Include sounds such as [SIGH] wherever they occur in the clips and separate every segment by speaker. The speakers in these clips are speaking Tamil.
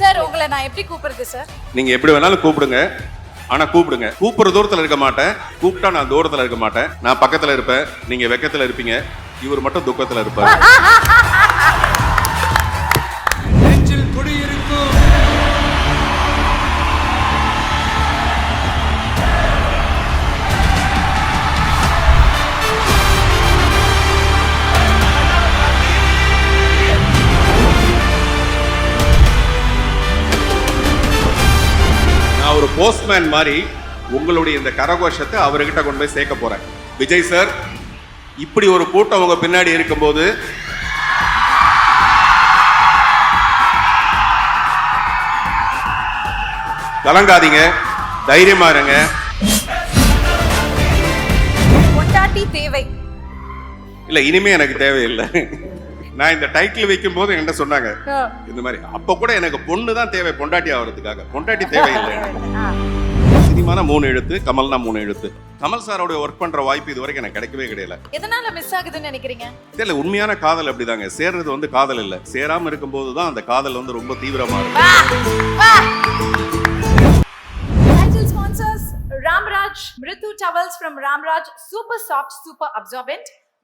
Speaker 1: சார் உங்களை நான் எப்படி கூப்பிடுறது சார்
Speaker 2: நீங்க எப்படி வேணாலும் கூப்பிடுங்க. ஆனா கூப்பிடுங்க. கூப்பிடுற தூரத்துல இருக்க மாட்டேன். கூப்பிட்டா நான் தூரத்துல இருக்க மாட்டேன். நான் பக்கத்துல இருப்பேன். நீங்க வெக்கத்துல இருப்பீங்க. இவர் மட்டும் துக்கத்துல இருப்பாரு. [LAUGHS] ஒரு போஸ்ட்மேன் மாதிரி உங்களுடைய இந்த கரகோஷத்தை அவர்கிட்ட கொண்டு போய் சேர்க்க போறேன். விஜய் சார் இப்படி ஒரு கூட்டம் உங்க பின்னாடி இருக்கும்போது கலங்காதீங்க தைரியமா இருங்க.
Speaker 1: பொண்டாட்டி தேவை.
Speaker 2: இல்ல இனிமே எனக்கு தேவையில்லை. நான் இந்த டைட்டில் வைக்கும் போது என்ன சொன்னாங்க இந்த மாதிரி அப்ப கூட எனக்கு பொண்ணு தான் தேவை பொண்டாட்டி ஆகிறதுக்காக பொண்டாட்டி தேவையில்லை சினிமான மூணு எழுத்து கமல்னா மூணு எழுத்து. கமல் சாரோட ஒர்க் பண்ற வாய்ப்பு இது வரைக்கும் எனக்கு கிடைக்கவே கிடையல.
Speaker 1: எதனால மிஸ் ஆகுதுன்னு நினைக்கிறீங்க?
Speaker 2: தெரியல உண்மையான காதல் அப்படிதாங்க. சேர்றது வந்து காதல் இல்ல. சேராம இருக்கும்போது தான் அந்த காதல் வந்து ரொம்ப தீவிரமா இருக்கும்
Speaker 1: Title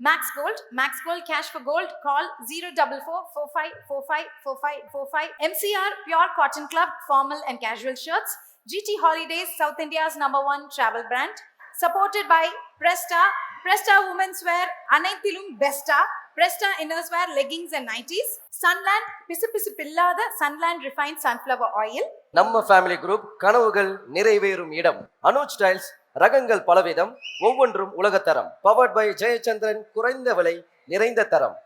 Speaker 1: max gold max gold cash for gold call zero double four four five four five four five four five MCR pure cotton club formal and casual shirts GT holidays South India's number one travel brand supported by Presta Presta women's wear அனைத்திலும் பெஸ்டா Presta inners wear leggings and nighties Sunland பிசு பிசுப்பில்லாத சன்லேண்ட் ரிஃபைன் சன்ஃப்ளவர் ஆயில்
Speaker 3: நம்ம ஃபேமிலி குரூப் கனவுகள் நிறைவேறும் இடம் அனுஜ் டைல்ஸ் ரகங்கள் பலவிதம் ஒவ்வொன்றும் உலகத்தரம் பவர்ட் பை ஜெயச்சந்திரன் குறைந்த விலை நிறைந்த தரம்.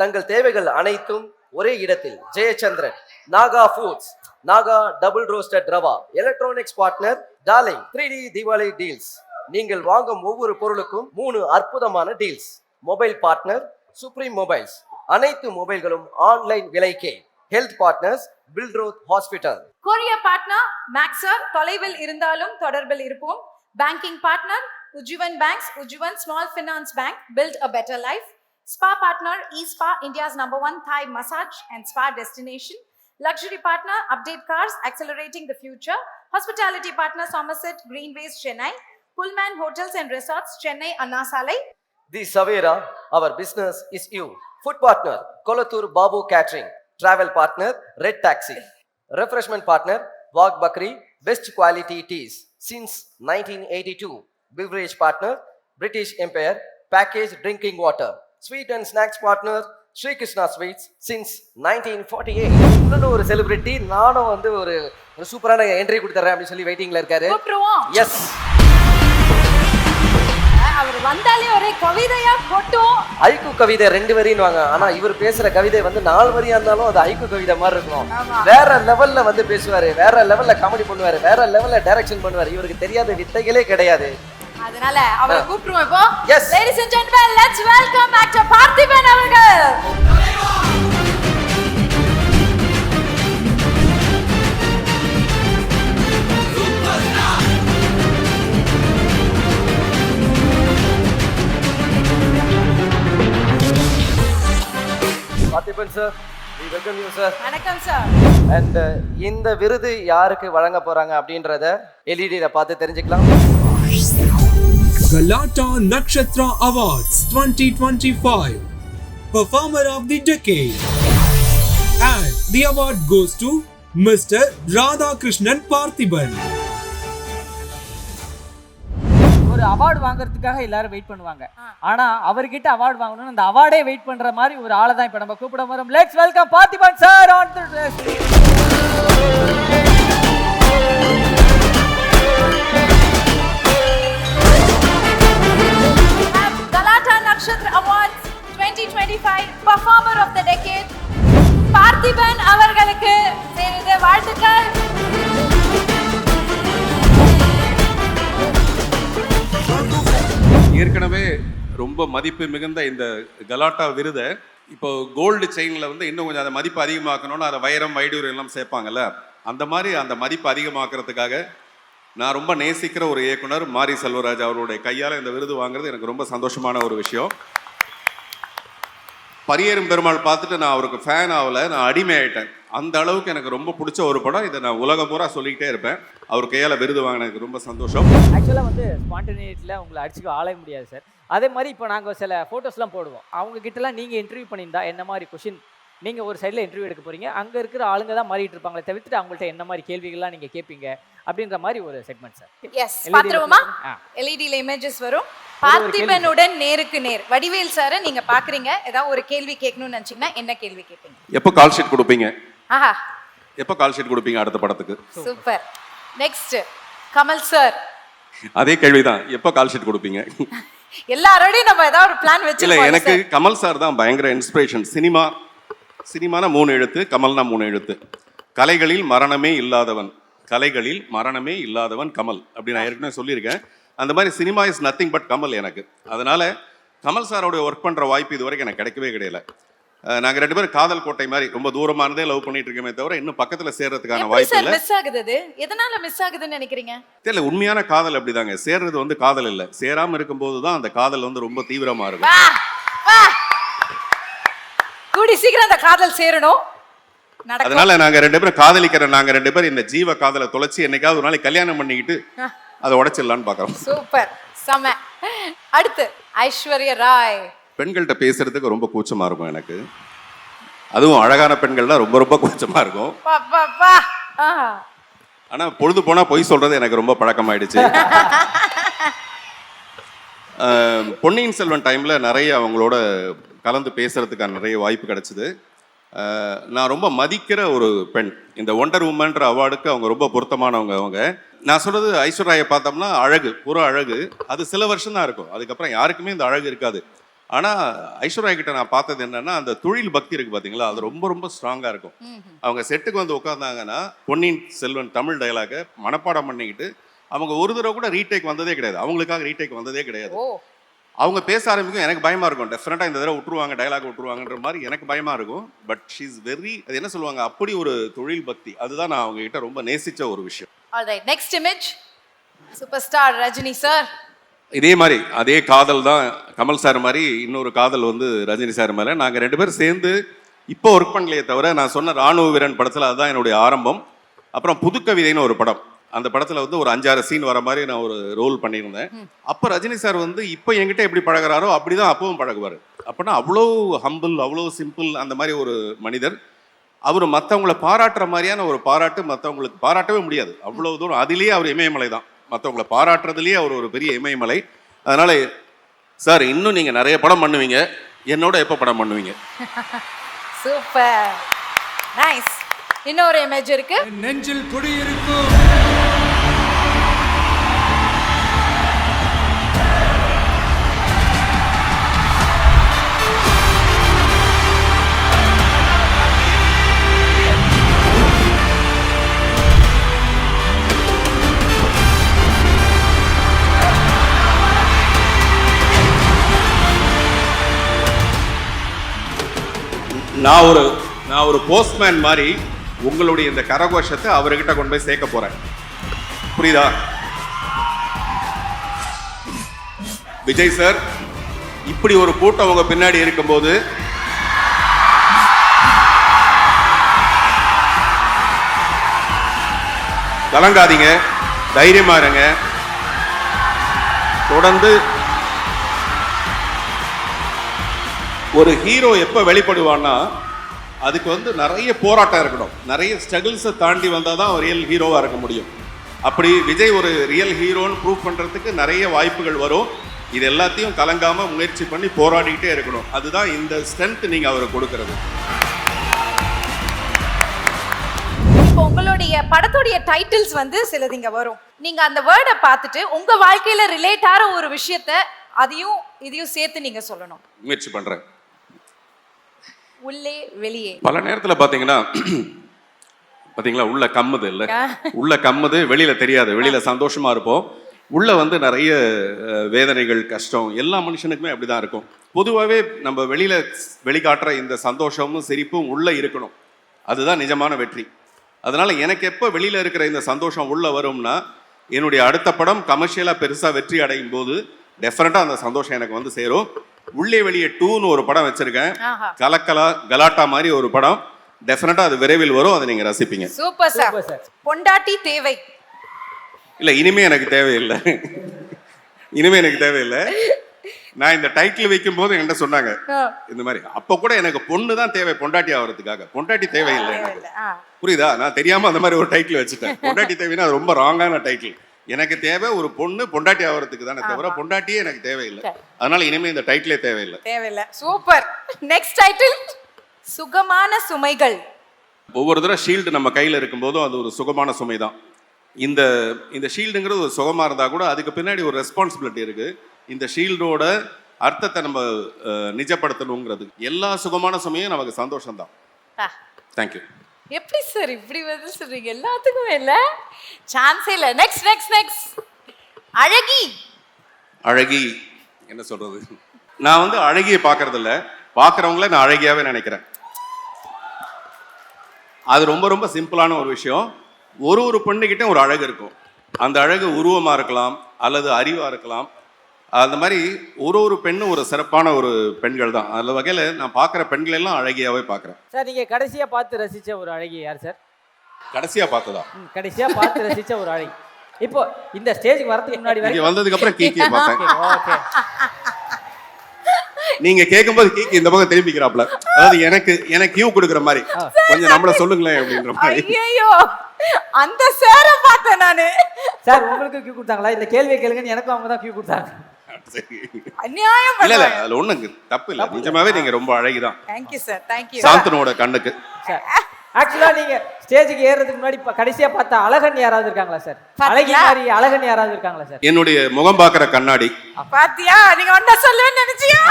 Speaker 3: தங்கள் தேவைகள் அனைத்தும் ஒரே இடத்தில். Jayachandran Naga foods Naga double roasted rava electronics partner Darling three D Deepavali deals நீங்கள் வாங்கும் ஒவ்வொரு பொருளுக்கும் மூணு அற்புதமான deals mobile partner supreme mobiles அனைத்து மொபைல்களும் online விலைக்கே. Health partners Billroth hospital
Speaker 1: courier partner Maxer தொலைவில் இருந்தாலும் தொடர்பில் இருப்போம். Banking partner, Ujjivan Banks, Ujjivan Small Finance Bank, Build a Better Life. Spa partner, eSpa, India's number one Thai massage and spa destination. Luxury partner, Update Cars, accelerating the future. Hospitality partner, Somerset Greenways, Chennai. Pullman Hotels and Resorts, Chennai, Annasalai.
Speaker 3: The Savera, our business is you. Food partner, Kolathur Babu Catering. Travel partner, Red Taxi. Refreshment partner, Wag Bakri, best quality teas since nineteen eighty two beverage partner British Empire package drinking water sweet and snacks partner Srikrishna sweets since nineteen forty eight இன்னொன்று ஒரு செலிபிரிட்டி நானும் வந்து ஒரு ஒரு சூப்பரான என்ட்ரி கொடுத்துறேன் அப்படின்னு சொல்லி வெயிட்டிங்ல இருக்காரு. எஸ்
Speaker 1: அவர் வந்தாலே ஒரே கவிதையா கொட்டும்
Speaker 3: ஐக்கு கவிதை ரெண்டு வரின்னுவாங்க. ஆனா இவர் பேசுற கவிதை வந்து நாலு வரியா இருந்தாலும் அது ஐக்கு கவிதை மாதிரி இருக்கும். வேற லெவல்ல வந்து பேசுவாரு. வேற லெவல்ல காமெடி பண்ணுவாரு. வேற லெவல்ல டைரக்ஷன் பண்ணுவாரு. இவருக்கு தெரியாத வித்தைகளே கிடையாது.
Speaker 1: அதனால அவரை கூப்பிடுவோம் இப்போ. Ladies and gentleman let's welcome actor Parthiban அவர்கள்.
Speaker 3: யூ சார்
Speaker 1: வணக்கம் சார்
Speaker 3: அண்ட் இந்த விருது யாருக்கு வழங்க போறாங்க அப்படின்றத எல்இடியில பார்த்து தெரிஞ்சுக்கலாம்
Speaker 4: Galata Nakshatra Awards 2025 Performer of the Decade and the award goes to Mr. Radhakrishnan Parthiban.
Speaker 5: ஒரு அவார்டு வாங்குறதுக்காக எல்லாரும் வெயிட் பண்ணுவாங்க. ஆனா அவர்கிட்ட அவார்டு வாங்கணும்னு அந்த அவார்டே வெயிட் பண்ற மாதிரி ஒரு ஆளை தான் இப்ப நம்ம கூப்பிட வரோம். Let's welcome Parthiban sir on
Speaker 1: Galatta Nakshatra awards 2025 performer of the decade Parthiban அவர்களுக்கு வாழ்த்துக்கள்.
Speaker 2: ஏற்கனவே ரொம்ப மதிப்பு மிகுந்த இந்த கலாட்டா விருதை இப்போ கோல்டு செயினில் வந்து இன்னும் கொஞ்சம் அதை மதிப்பு அதிகமாக்கணும்னு அதை வைரம் வைடூர் எல்லாம் சேர்ப்பாங்கல்ல அந்த மாதிரி அந்த மதிப்பு அதிகமாக்குறதுக்காக நான் ரொம்ப நேசிக்கிற ஒரு இயக்குனர் மாரி செல்வராஜ் அவருடைய கையால் இந்த விருது வாங்குறது எனக்கு ரொம்ப சந்தோஷமான ஒரு விஷயம். பரியேறும் பெருமாள் பார்த்துட்டு நான் அவருக்கு ஃபேன் ஆகலை நான் அடிமை ஆயிட்டேன் அந்த அளவுக்கு எனக்கு ரொம்ப பிடிச்ச ஒரு படம். இதை நான் உலகம் பூரா சொல்லிக்கிட்டே இருப்பேன். அவர் கையால் விருது வாங்கினதுக்கு ரொம்ப சந்தோஷம்.
Speaker 5: ஆக்சுவலாக வந்து ஸ்பான்டேனியட்டில் உங்களை அடிச்சுக்க ஆளே முடியாது சார் அதே மாதிரி இப்போ நாங்கள் சில ஃபோட்டோஸ்லாம் போடுவோம். அவங்க கிட்டலாம் நீங்கள் இன்டர்வியூ பண்ணியிருந்தா என்ன மாதிரி கொஷின் நீங்கள் ஒரு சைடில் இன்டர்வியூ எடுக்க போகிறீங்க அங்கே இருக்கிற ஆளுங்க தான் மாறிட்டு இருப்பாங்களே தவிர்த்துட்டு அவங்கள்ட்ட என்ன மாதிரி கேள்விகள்லாம் நீங்கள் கேட்பீங்க அப்படின்ற மாதிரி ஒரு செக்மெண்ட் சார்
Speaker 1: எஸ் பாத்துருவோமா
Speaker 5: ஆ.
Speaker 1: எல்இடில இமேஜஸ் வரும். பார்த்திபனுடன் நேருக்கு நேர். வடிவேல் சாரை நீங்க பாக்குறீங்க. ஏதாவது ஒரு கேள்வி கேட்கணும்னு நினைச்சீங்கன்னா என்ன கேள்வி கேட்பீங்க?
Speaker 2: எப்போ கால் ஷீட் கொடுப்பீங்க?
Speaker 1: ஆஹா.
Speaker 2: எப்போ கால் ஷீட் கொடுப்பீங்க அடுத்த படத்துக்கு?
Speaker 1: சூப்பர் நெக்ஸ்ட் கமல் சார்
Speaker 2: அதே கேள்விதான். எப்போ கால் ஷீட் கொடுப்பீங்க?
Speaker 1: எல்லாரோடையும் நம்ம ஏதாவது ஒரு பிளான்
Speaker 2: இல்ல
Speaker 1: வச்சிருக்கோம்
Speaker 2: எனக்கு கமல் சார் தான் பயங்கர இன்ஸ்பிரேஷன் சினிமா சினிமானா மூணு எழுத்து கமல்னா மூணு எழுத்து. கலைகளில் மரணமே இல்லாதவன். கலைகளில் மரணமே இல்லாதவன் கமல் அப்படி நான் ஏற்கனவே சொல்லியிருக்கேன். அந்த மாதிரி cinema is nothing but Kamal எனக்கு. அதனால கமல் சாரோட ஒர்க் பண்ற வாய்ப்பு இது வரைக்கும் எனக்கு கிடைக்கவே கிடையல. அஹ் நாங்க ரெண்டு பேரும் காதல் கோட்டை மாதிரி ரொம்ப தூரமானதே லவ் பண்ணிட்டு இருக்கோமே தவிர இன்னும் பக்கத்துல சேர்றதுக்கான வாய்ப்பு இல்லை.
Speaker 1: மிஸ் ஆகுது அது? எதனால மிஸ் ஆகுதுன்னு நினைக்கிறீங்க?
Speaker 2: தெரியல உண்மையான காதல் அப்படிதாங்க. சேர்றது வந்து காதல் இல்லை. சேராம இருக்கும்போது தான் அந்த காதல் வந்து ரொம்ப தீவிரமா இருக்கும்.
Speaker 1: கூடி சீக்கிரம் அந்த காதல் சேரணும்.
Speaker 2: அதனால நாங்க ரெண்டு பேரும் காதலிக்கிற நாங்க ரெண்டு பேரும் இந்த ஜீவ காதலை தொலைச்சி என்னைக்காவது ஒரு நாளைக்கு கல்யாணம் பண்ணிக்கிட்டு அதை உடைச்சிடலான்னு பாக்குறோம்.
Speaker 1: சூப்பர். செம. அடுத்து ஐஸ்வர்யா ராய்.
Speaker 2: பெண்கள்கிட்ட பேசுறதுக்கு ரொம்ப கூச்சமா இருக்கும் எனக்கு. அதுவும் அழகான பெண்கள் தான் ரொம்ப ரொம்ப கூச்சமா இருக்கும். ஆனா பொழுது போனா பொய் சொல்றது எனக்கு ரொம்ப பழக்கமாயிடுச்சு. பொன்னியின் செல்வன் டைம்ல நிறைய அவங்களோட கலந்து பேசுறதுக்கான நிறைய வாய்ப்பு கிடைச்சிது. நான் ரொம்ப மதிக்கிற ஒரு பெண். இந்த ஒண்டர் உமன்ற அவார்டுக்கு அவங்க ரொம்ப பொருத்தமானவங்க அவங்க. நான் சொல்றது ஐஸ்வர்யாயை பார்த்தோம்னா அழகு புற அழகு. அது சில வருஷம் தான் இருக்கும். அதுக்கப்புறம் யாருக்குமே இந்த அழகு இருக்காது. ஆனா ஐஸ்வர்யா கிட்ட நான் பார்த்தது என்னன்னா அந்த தொழில் பக்தி இருக்கு பாத்தீங்களா? அது ரொம்ப ரொம்ப ஸ்ட்ராங்கா இருக்கும். அவங்க செட்டுக்கு வந்து உட்காந்தாங்கன்னா பொன்னியின் செல்வன் தமிழ் டயலாக மனப்பாடம் பண்ணிக்கிட்டு அவங்க ஒரு தடவை கூட ரீடேக் வந்ததே கிடையாது. அவங்களுக்காக ரீடேக் வந்ததே கிடையாது. அவங்க பேச ஆரம்பிக்கும் எனக்கு பயமா இருக்கும். டெஃபினட்டா இந்த தடவை விட்டுருவாங்க டயலாக் விட்டுருவாங்கன்ற மாதிரி எனக்கு பயமா இருக்கும். பட் ஷீஸ் வெரி அது என்ன சொல்லுவாங்க? அப்படி ஒரு தொழில் பக்தி. அதுதான் நான் அவங்க கிட்ட ரொம்ப நேசிச்ச ஒரு விஷயம்.
Speaker 1: Alright next image super star Rajini sir
Speaker 2: இதே மாதிரி அதே காதல் தான் கமல் சார் மாதிரி இன்னொரு காதல் வந்து ரஜினி சார் மேலே. நாங்கள் ரெண்டு பேரும் சேர்ந்து இப்போ ஒர்க் பண்ணலையே தவிர நான் சொன்ன ராணுவ வீரன் படத்தில் அதுதான் என்னுடைய ஆரம்பம். அப்புறம் புதுக்கவிதைன்னு ஒரு படம். அந்த படத்தில் வந்து ஒரு அஞ்சாறு சீன் வர மாதிரி நான் ஒரு ரோல் பண்ணியிருந்தேன். அப்போ ரஜினி சார் வந்து இப்போ என்கிட்ட எப்படி பழகுறாரோ அப்படி தான் அப்பவும் பழகுவார். அப்போனா அவ்வளோ ஹம்பிள் அவ்வளோ சிம்பிள் அந்த மாதிரி ஒரு மனிதர். அவர் மற்றவங்கள பாராட்டுற மாதிரியான ஒரு பாராட்டு மற்றவங்களுக்கு பாராட்டவே முடியாது. அவ்வளோ தூரம் அதிலேயே அவர் இமயமலை தான். மற்றவங்கள பாராட்டுறதுலேயே அவர் ஒரு பெரிய இமயமலை. அதனால சார் இன்னும் நீங்கள் நிறைய படம் பண்ணுவீங்க. என்னோட எப்போ படம் பண்ணுவீங்க? [LAUGHS]
Speaker 1: சூப்பர். நைஸ். இன்னொரு இமேஜ் இருக்கு.
Speaker 4: நெஞ்சில் குடியிருக்கும்
Speaker 2: நான் ஒரு நான் ஒரு போஸ்ட்மேன் மாதிரி உங்களுடைய இந்த கரகோஷத்தை அவர்கிட்ட கொண்டு போய் சேர்க்க போறேன். புரியுதா? விஜய் சார் இப்படி ஒரு கூட்டம் உங்க பின்னாடி இருக்கும்போது கலங்காதீங்க தைரியமா இருங்க. தொடர்ந்து ஒரு ஹீரோ எப்போ வெளிப்படுவான்னா அதுக்கு வந்து நிறைய போராட்டம் இருக்கணும். நிறைய ஸ்ட்ரகிள்ஸை தாண்டி வந்தால் தான் ரியல் ஹீரோவாக இருக்க முடியும். அப்படி விஜய் ஒரு ரியல் ஹீரோன்னு ப்ரூவ் பண்ணுறதுக்கு நிறைய வாய்ப்புகள் வரும். இது எல்லாத்தையும் கலங்காமல் முயற்சி பண்ணி போராடிக்கிட்டே இருக்கணும். அதுதான் இந்த ஸ்ட்ரென்த் நீங்கள் அவருக்கு கொடுக்கறது.
Speaker 1: உங்களுடைய படத்துடைய டைட்டில்ஸ் வந்து சிலது இங்க வரும். நீங்க அந்த வேர்டை பார்த்துட்டு உங்க வாழ்க்கையில ரிலேட் ஆற ஒரு விஷயத்த அதையும் இதையும் சேர்த்து நீங்க சொல்லணும்.
Speaker 2: முயற்சி பண்ணுறேன்
Speaker 1: உள்ளே வெளியே.
Speaker 2: பல நேரத்தில் பார்த்தீங்கன்னா பார்த்தீங்களா உள்ள கம்முது இல்லை? உள்ள கம்முது வெளியில தெரியாது. வெளியில சந்தோஷமா இருப்போம். உள்ள வந்து நிறைய வேதனைகள் கஷ்டம் எல்லா மனுஷனுக்குமே அப்படிதான் இருக்கும். பொதுவாகவே நம்ம வெளியில வெளிக்காட்டுற இந்த சந்தோஷமும் சிரிப்பும் உள்ள இருக்கணும். அதுதான் நிஜமான வெற்றி. அதனால எனக்கு எப்போ வெளியில இருக்கிற இந்த சந்தோஷம் உள்ள வரும்னா என்னுடைய அடுத்த படம் கமர்ஷியலா பெருசா வெற்றி அடையும் போது டெஃபினட்டா அந்த சந்தோஷம் எனக்கு வந்து சேரும். உள்ளே வெளியே டூன்னு ஒரு படம் வச்சிருக்கேன். கலக்கலா கலாட்டா மாதிரி ஒரு படம். டெஃபினட்டா அது விரைவில் வரும் அதை நீங்க ரசிப்பீங்க.
Speaker 1: சூப்பர் சார்
Speaker 5: சூப்பர் சார்
Speaker 1: பொண்டாட்டி தேவை.
Speaker 2: இல்ல இனிமே எனக்கு தேவையில்லை. இனிமே எனக்கு தேவையில்லை. நான் இந்த டைட்டில் வைக்கும் போது என்கிட்ட சொன்னாங்க. இந்த மாதிரி அப்ப கூட எனக்கு பொண்ணு தான் தேவை பொண்டாட்டி ஆகிறதுக்காக பொண்டாட்டி தேவையில்லை எனக்கு. புரியுதா? நான் தெரியாம அந்த மாதிரி ஒரு டைட்டில் வச்சுட்டேன். பொண்டாட்டி தேவைன்னா அது ரொம்ப ராங்கான டைட்டில் எனக்கு தேவை ஒரு பொண்ணு பொண்டாட்டி ஆகிறதுக்கு தானே தவிர பொண்டாட்டியே எனக்கு தேவையில்லை. அதனால இனிமே இந்த டைட்டிலே தேவையில்லை.
Speaker 1: தேவையில்லை. Super next title Sugamana Sumaigal.
Speaker 2: ஒவ்வொரு தடவை ஷீல்டு நம்ம கையில் இருக்கும்போதும் அது ஒரு சுகமான சுமை தான். இந்த இந்த ஷீல்டுங்கிறது ஒரு சுகமாக இருந்தால் கூட அதுக்கு பின்னாடி ஒரு ரெஸ்பான்சிபிலிட்டி இருக்குது இந்த ஷீல்டோட அர்த்தத்தை நம்ம நிஜப்படுத்தணுங்கிறது. எல்லா சுகமான சுமையும் நமக்கு சந்தோஷம்தான்.
Speaker 1: ஆ.
Speaker 2: தேங்க்யூ
Speaker 1: எப்படி சார் இப்படி வந்து சொல்றீங்க? எல்லாத்துக்குமே இல்ல? சான்ஸே இல்ல. நெக்ஸ்ட் நெக்ஸ்ட் நெக்ஸ்ட் அழகி.
Speaker 2: அழகி என்ன சொல்றது? நான் வந்து அழகியை பார்க்கறது இல்ல பார்க்குறவங்கள நான் அழகியாவே நினைக்கிறேன். அது ரொம்ப ரொம்ப சிம்பிளான ஒரு விஷயம். ஒரு ஒரு பெண்ணுகிட்ட ஒரு அழகு இருக்கும். அந்த அழகு உருவமா இருக்கலாம் அல்லது அறிவா இருக்கலாம். அந்த மாதிரி ஒரு ஒரு பெண்ணும் ஒரு சிறப்பான ஒரு பெண்கள் தான். அந்த வகையில் நான் பார்க்குற பெண்கள் எல்லாம் அழகியாவே பார்க்குறேன்.
Speaker 5: சார் நீங்க கடைசியா பார்த்து ரசிச்ச ஒரு அழகி யார் சார்?
Speaker 2: கடைசியா பார்த்ததா?
Speaker 5: ம், கடைசியா பார்த்து ரசிச்ச ஒரு அழகி. இப்போ இந்த ஸ்டேஜுக்கு வரதுக்கு முன்னாடி வரைக்கும்
Speaker 2: வந்ததுக்கு அப்புறம் கீக்கியை பார்த்தேன்.
Speaker 5: ஓகே.
Speaker 2: நீங்க கேட்கும்போது கீக்கி இந்த பக்கம் திரும்பிக்கிறாப்ல அதாவது எனக்கு எனக்கு கியூ கொடுக்குற மாதிரி. கொஞ்சம் நம்மள சொல்லுங்களேன் அப்படின்ற மாதிரி.
Speaker 1: ஐயோ அந்த சார பார்த்தேன் நானு.
Speaker 5: சார் உங்களுக்கு கியூ கொடுத்தாங்களா? இந்த கேள்வியை கேளுங்கன்னு எனக்கும் அவங்க தான் கியூ கொடுத்தாங்க.
Speaker 1: அநியாயம்
Speaker 2: இல்ல இல்ல அதுல ஒண்ணுங்க. தப்பு இல்ல. நிஜமாவே நீங்க ரொம்ப அழகிதான்.
Speaker 1: Thank you sir thank you
Speaker 2: சாந்தனோட கண்ணுக்கு.
Speaker 5: சார் ஆக்சுவலா நீங்க ஸ்டேஜுக்கு ஏறுறதுக்கு முன்னாடி கடைசியா பார்த்த அழகன் யாராவது இருக்காங்களா சார் அழகி? மாதிரி அழகன் யாராவது இருக்காங்களா சார்
Speaker 2: என்னுடைய முகம் பார்க்குற கண்ணாடி.
Speaker 1: பாத்தியா? நீங்க ஒன்ன சொல்லுவேன்னு நினைச்சியா?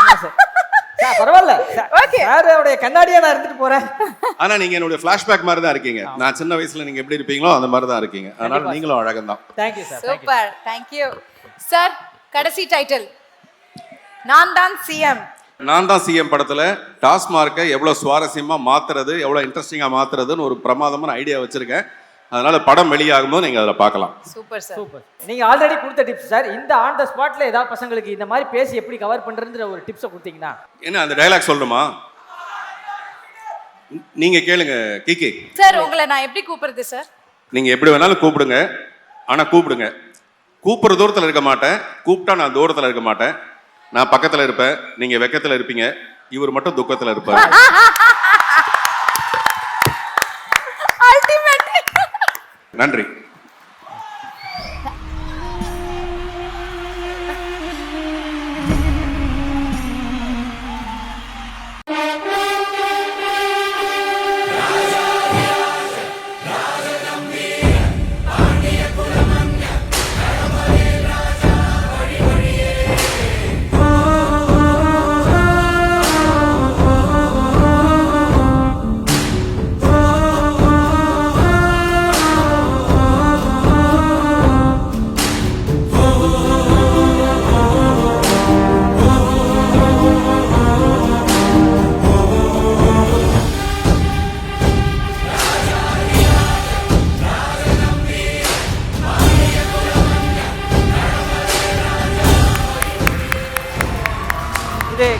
Speaker 5: பரவாயில்ல. சாரோடைய கண்ணாடியா நான் இருந்துட்டு போறேன்.
Speaker 2: ஆனா நீங்க என்னுடைய ஃபிளாஷ்பேக் மாதிரி தான் இருக்கீங்க நான் சின்ன வயசுல நீங்க எப்படி இருப்பீங்களோ அந்த மாதிரி தான் இருக்கீங்க. அதனால. நீங்களும் அழகன் தான்
Speaker 5: thank you sir thank you
Speaker 1: super thank you sir கடைசி டைட்டில் நான் தான் சிஎம்
Speaker 2: நான் தான் சிஎம் படத்துல டாஸ்மார்க்கை எவ்வளவு சுவாரஸ்யமா மாத்துறது எவ்வளவு இன்ட்ரெஸ்டிங்கா மாத்துறதுன்னு ஒரு பிரமாதமான ஐடியா வச்சிருக்கேன். அதனால படம் வெளியாகும் போது நீங்க அதில் பார்க்கலாம்.
Speaker 1: சூப்பர் சார்
Speaker 5: சூப்பர் நீங்க ஆல்ரெடி கொடுத்த டிப்ஸ் சார் இந்த ஆன் த ஸ்பாட்ல ஏதாவது பசங்களுக்கு இந்த மாதிரி பேசி எப்படி கவர் பண்றதுன்ற ஒரு டிப்ஸை கொடுத்தீங்கன்னா.
Speaker 2: என்ன அந்த டைலாக் சொல்லணுமா? நீங்க கேளுங்க கிகி.
Speaker 1: சார் உங்களை நான் எப்படி கூப்பிடுறது சார்
Speaker 2: நீங்க எப்படி வேணாலும் கூப்பிடுங்க. ஆனா கூப்பிடுங்க. கூப்பிடுற தூரத்துல இருக்க மாட்டேன். கூப்பிட்டா நான் தூரத்துல இருக்க மாட்டேன். நான் பக்கத்துல இருப்பேன். நீங்க வெக்கத்துல இருப்பீங்க. இவர் மட்டும் துக்கத்துல இருப்பார். [LAUGHS] நன்றி.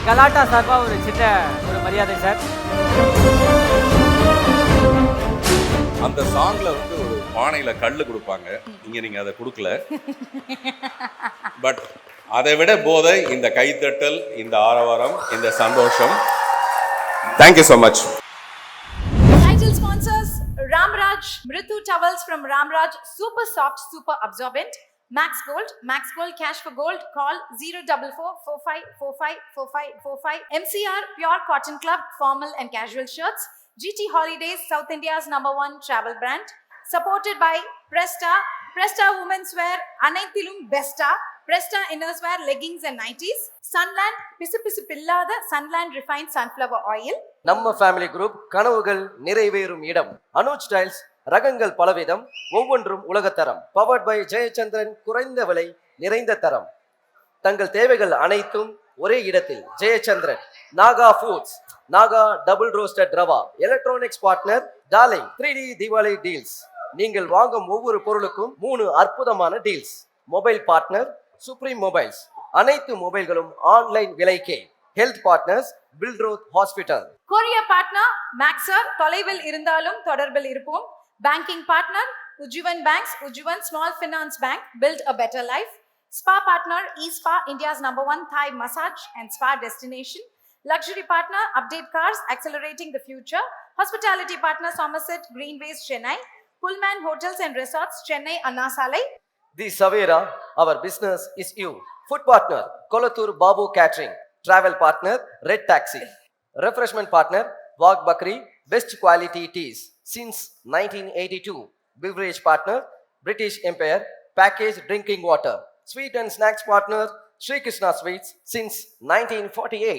Speaker 5: கலாட்டா சார்பா ஒரு சின்ன ஒரு மரியாதை சார்.
Speaker 2: அந்த சாங்ல வந்து ஒரு பானையில கல்லு கொடுப்பாங்க. இங்க நீங்க அதை கொடுக்கல. பட் அதை விட போதை இந்த கைத்தட்டல் இந்த ஆரவாரம் இந்த சந்தோஷம். Thank you so much
Speaker 1: Max Gold Max Gold cash for gold call zero double four four five four five four five four five MCR pure cotton club formal and casual shirts GT Holidays South India's number one travel brand supported by Presta Presta women's wear அனைத்திலும் பெஸ்டா Presta inners wear leggings and nighties Sunland பிசு பிசுப்பில்லாத சன்லேண்ட் ரிஃபைன் சன்ஃப்ளவர் ஆயில்
Speaker 3: நம்ம ஃபேமிலி குரூப் கனவுகள் நிறைவேறும் இடம் அனுஜ் ஸ்டைல்ஸ் ரகங்கள் பலவிதம் ஒவ்வொன்றும் உலகத்தரம். பவர்ட் பை ஜெயச்சந்திரன் குறைந்த விலை நிறைந்த தரம். தங்கள் தேவைகள் அனைத்தும் ஒரே இடத்தில். Jayachandran Naga Foods Naga double roasted rava electronics partner Darling three D Deepavali deals நீங்கள் வாங்கும் ஒவ்வொரு பொருளுக்கும் மூணு அற்புதமான deals mobile partner Supreme Mobiles அனைத்து மொபைல்களும் online விலைக்கே. Health partners Billroth hospital
Speaker 1: courier partner Maxar தொலைவில் இருந்தாலும் தொடர்பில் இருப்போம். Banking partner, Ujjivan Banks, Ujjivan Small Finance Bank, Build a Better Life. Spa partner, eSpa, India's number one Thai massage and spa destination. Luxury partner, Update Cars, Accelerating the Future. Hospitality partner, Somerset Greenways, Chennai. Pullman Hotels and Resorts, Chennai,
Speaker 3: Annasalai. The Savera, our business is you. Food partner, Kolathur Babu Catering. Travel partner, Red Taxi. Refreshment partner, Wag Bakri, best quality teas since 1982 beverage partner british empire packaged drinking water. Sweet and snacks partner sri krishna sweets since 1948